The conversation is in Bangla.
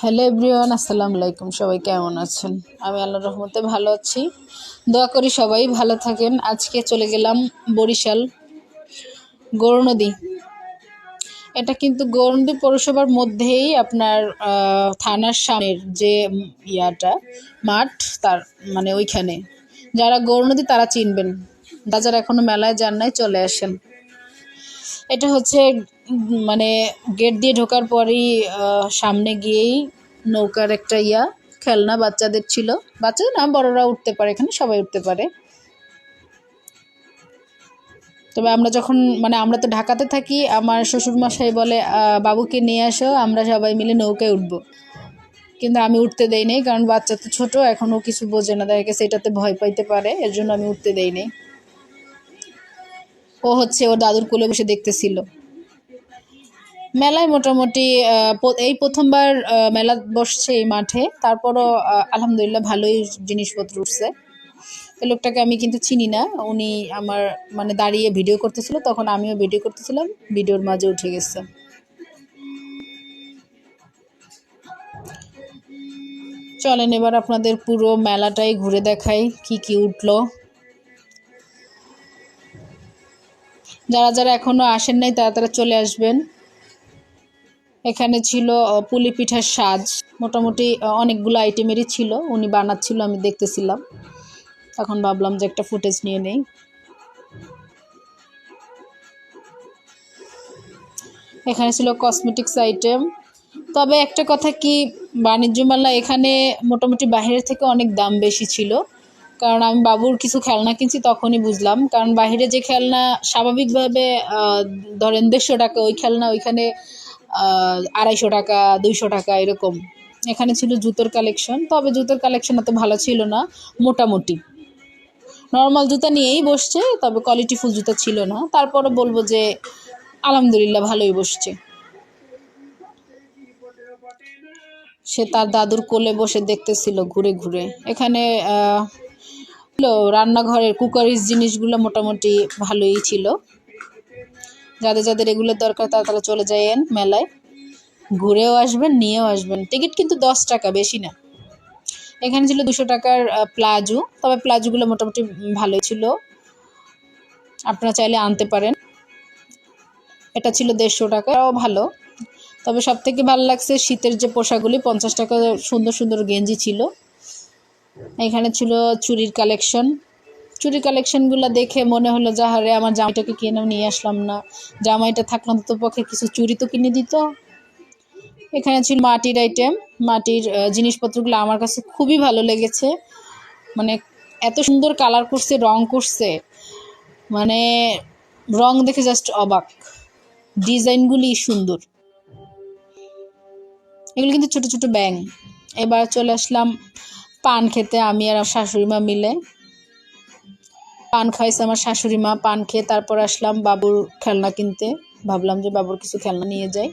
হ্যালো এভরিওয়ান, আসসালামু আলাইকুম। সবাই কেমন আছেন? আমি আল্লাহ রহমতে ভালো আছি। দোয়া করি সবাই ভালো থাকেন। আজকে চলে গেলাম বরিশাল গৌরনদী এটা কিন্তু গৌরনদী পৌরসভার মধ্যেই আপনার থানার সামনের যে ইয়াটা, মাঠ, তার মানে ওইখানে। যারা গৌরনদী তারা চিনবেন। যারা এখনও মেলায় যান নাই, চলে আসেন। এটা হচ্ছে মানে গেট দিয়ে ঢোকার পরেই সামনে গিয়েই নৌকার একটা ইয়া, খেলনা বাচ্চাদের ছিল। বাচ্চাদের না, বড়রা উঠতে পারে এখানে, সবাই উঠতে পারে। তবে আমরা যখন মানে আমরা তো ঢাকাতে থাকি, আমার শ্বশুরমশাই বলে বাবুকে নিয়ে আসো আমরা সবাই মিলে নৌকায় উঠবো। কিন্তু আমি উঠতে দেই নাই, কারণ বাচ্চা তো ছোটো এখনও কিছু বোঝে না। দেখা গেছে এটাতে ভয় পাইতে পারে, এর জন্য আমি উঠতে দেই নাই। ও হচ্ছে ওর দাদুর কোলে বসে দেখতেছিল। মেলায় মোটামুটি এই প্রথমবার মেলা বসছে এই মাঠে। তারপরও আলহামদুলিল্লাহ ভালোই জিনিসপত্র উঠছে। এই লোকটাকে আমি কিন্তু চিনি না। উনি আমার মানে দাঁড়িয়ে ভিডিও করতেছিল। তখন আমিও ভিডিও করতেছিলাম। ভিডিওর মাঝে উঠে গেছে। চলেন এবার আপনাদের পুরো মেলাটাই ঘুরে দেখাই কি কি উঠল। যারা যারা এখনও আসেন নাই, তারা তারা চলে আসবেন। এখানে ছিল পুলি পিঠার সাজ। মোটামুটি অনেকগুলো আইটেমেরই ছিল। উনি বানাচ্ছিল, আমি দেখতেছিলাম। তখন ভাবলাম যে একটা ফুটেজ নিয়ে নেই। এখানে ছিল কসমেটিক্স আইটেম তবে একটা কথা কি বাণিজ্য মেলা এখানে মোটামুটি বাইরের থেকে অনেক দাম বেশি ছিল। কারণ আমি বাবুর কিছু খেলনা কিনছি তখনই বুঝলাম। কারণ বাইরে যে খেলনা স্বাভাবিকভাবে ধরেন দেড়শো টাকা, ওই খেলনা ওইখানে আড়াইশো টাকা, দুইশো টাকা এরকম। এখানে ছিল জুতোর কালেকশন তবে জুতোর কালেকশন এত ভালো ছিল না, মোটামুটি। নর্মাল জুতা নিয়েই বসছে, তবে কোয়ালিটিফুল জুতা ছিল না। তারপরে বলব যে, আলহামদুলিল্লাহ ভালোই বসছে। সে তার দাদুর কোলে বসে দেখতেছিল ঘুরে ঘুরে। এখানে রান্নাঘরের কুকারিজ জিনিসগুলো মোটামুটি ভালোই ছিল। যাদের যাদের এগুলোর দরকার তারা তারা চলে যায়েন মেলায়। ঘুরেও আসবেন, নিয়েও আসবেন। টিকিট কিন্তু দশ টাকা, বেশি না। এখানে ছিল দুশো টাকার প্লাজো। তবে প্লাজোগুলো মোটামুটি ভালোই ছিল। আপনারা চাইলে আনতে পারেন। এটা ছিল দেড়শো টাকাও ভালো। তবে সব থেকে ভালো লাগছে শীতের যে পোশাকগুলি, পঞ্চাশ টাকা সুন্দর সুন্দর গেঞ্জি ছিল। এখানে ছিল চুরির কালেকশন চুরির কালেকশনগুলো দেখে মনে হলো যাহারে আমার জামাইটাকে কিনে নিয়ে আসলাম না? জামাইটা থাকলাম তো পক্ষে কিছু চুরি তো কিনে দিত। এখানে ছিল মাটির আইটেম মাটির জিনিসপত্রগুলো আমার কাছে খুবই ভালো লেগেছে। মানে এত সুন্দর কালার করছে, রং করছে। মানে রং দেখে জাস্ট অবাক। ডিজাইনগুলি সুন্দর। এগুলো কিন্তু ছোট ছোট ব্যাং এবার চলে আসলাম পান খেতে আমি আর শাশুড়ি মা মিলে। পান খাইছে আমার শাশুড়ি মা, পান খেয়ে তারপর আসলাম বাবুর খেলনা কিনতে। ভাবলাম যে বাবুর কিছু খেলনা নিয়ে যাই।